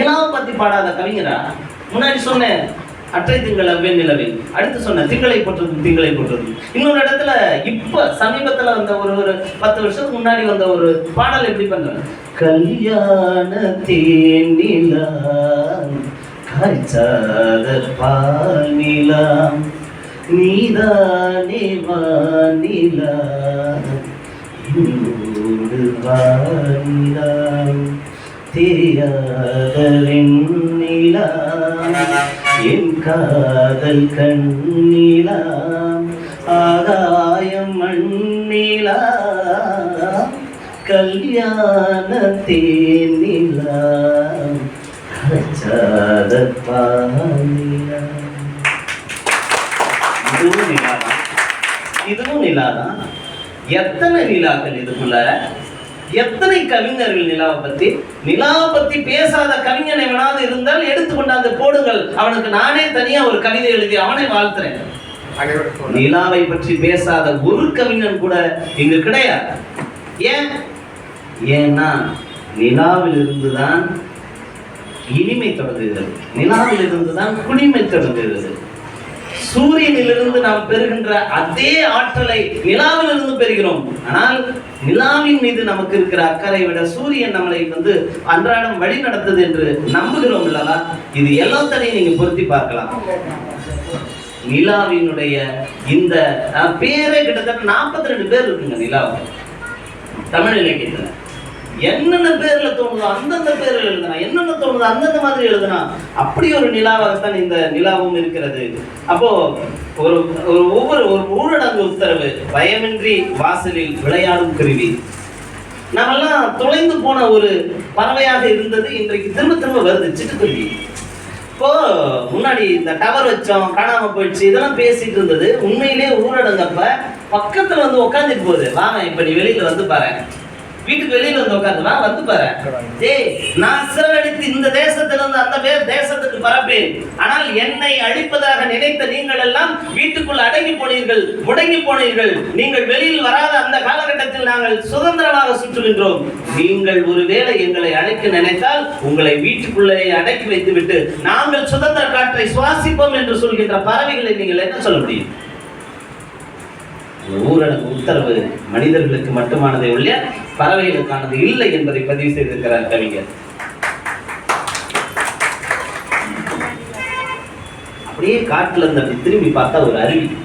நிலாவை பற்றி பாடாத கவிஞரா? முன்னாடி சொன்னேன் அற்றை திங்கள் அவ்வே நிலவில். அடுத்து சொன்ன திங்களை போற்றதும் திங்களை போற்றதும் இன்னொரு இடத்துல இப்ப சமீபத்துல வந்த ஒரு ஒரு பத்து வருஷத்துக்கு முன்னாடி வந்த ஒரு பாடல் எப்படி பண்றேன் கல்யாண தேனிலா காய்ச்சாத பானிலா நீதானே வானிலா வானிலா. தெரியாத வெண்ணிலா என் காதல் கண்ணிலா ஆகாயம் மண்ணிலா கல்யாண தேனிலா கச்சாத பானிலா இதுவும் நிலாதான். இதுவும் நிலாதான். எத்தனை நிலாக்கள் இதுக்குள்ள? எத்தனை கவிஞர்கள் நிலாவை பத்தி? நிலாவை பத்தி பேசாத கவிஞன் எவனாவது இருந்தால் எடுத்து கொண்டாந்து போடுங்கள். அவனுக்கு நானே தனியா ஒரு கவிதை எழுதி அவனை வாழ்த்துறேன். நிலாவை பற்றி பேசாத ஒரு கவிஞன் கூட இங்கு கிடையாது. ஏன்? ஏன்னா நிலாவில் இருந்துதான் இனிமை தொடங்குகிறது. நிலாவில் இருந்துதான் குளிமை தொடங்குகிறது. சூரியனிலிருந்து நாம் பெறுகின்ற அதே ஆற்றலை நிலாவிலிருந்து பெறுகிறோம். ஆனால் நிலாவின் மீது நமக்கு இருக்கிற அக்கறை விட சூரியன் நம்மளை வந்து அன்றாடம் வழி நடத்துது என்று நம்புகிறோம் இல்லவா இது எல்லாத்தனையும் நீங்க பொருத்தி பார்க்கலாம். நிலாவினுடைய இந்த பேரே கிட்டத்தட்ட நாற்பத்தி ரெண்டு பேர் இருக்குங்க நிலாவுக்கு தமிழ் இலக்கியத்துல. என்னென்ன பேர்ல தோணுதோ அந்தந்த பேர்ல எழுதுனா என்னென்ன போது அந்தந்த மாதிரி எழுதுனா அப்படி ஒரு நிலாவாகத்தான் இந்த நிலாவும் இருக்கிறது. அப்போ ஒரு ஒரு ஒவ்வொரு ஒரு ஊரடங்கு உத்தரவு பயமின்றி வாசலில் விளையாடும் கருவி. நாமெல்லாம் தொலைந்து போன ஒரு பறவையாக இருந்தது இன்றைக்கு திரும்ப திரும்ப வருது சிட்டுக்குருவி. இப்போ முன்னாடி இந்த டவர் வச்சோம் காணாம போயிடுச்சு இதெல்லாம் பேசிட்டு இருந்தது. உண்மையிலேயே ஊரடங்கப்ப பக்கத்துல வந்து உட்காந்துட்டு போகுது. வாங்க இப்ப நீ வெளியில வந்து பாரு. வீட்டுக்கு வெளியில வந்து உட்காந்து வா வந்து பாரு. ஏய் நான் சிறவழித்து இந்த தேசத்திலிருந்து அந்த பேர் தேசத்துக்கு பரப்பேன். ஆனால் என்னை அழிப்பதாக நினைத்த நீங்கள் எல்லாம் வீட்டுக்குள் அடங்கி போனீர்கள் முடங்கி போனீர்கள். நீங்கள் வெளியில் வராத அந்த காலகட்டத்தில் நாங்கள் சுதந்திரமாக சுற்றுகின்றோம் நீங்கள் ஒருவேளை எங்களை அழைக்க நினைத்தால் உங்களை வீட்டுக்குள்ளே அடக்கி வைத்துவிட்டு நாங்கள் சுதந்திர காற்றை சுவாசிப்போம் என்று சொல்கின்ற பறவைகளை நீங்கள் என்ன சொல்ல முடியும்? ஊரடங்கு உத்தரவு. மனிதர்களுக்கு மட்டுமானதை ஒழிய பறவைகளுக்கானது இல்லை என்பதை பதிவு செய்திருக்கிறார் கவிஞர். அப்படியே காட்டுல இருந்து அப்படி திரும்பி பார்த்தா ஒரு அருவி.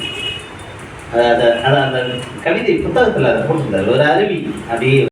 அதாவது அது- அந்த கவிதை புத்தகத்துல அதை போட்டிருந்தார். ஒரு அருவி அப்படியே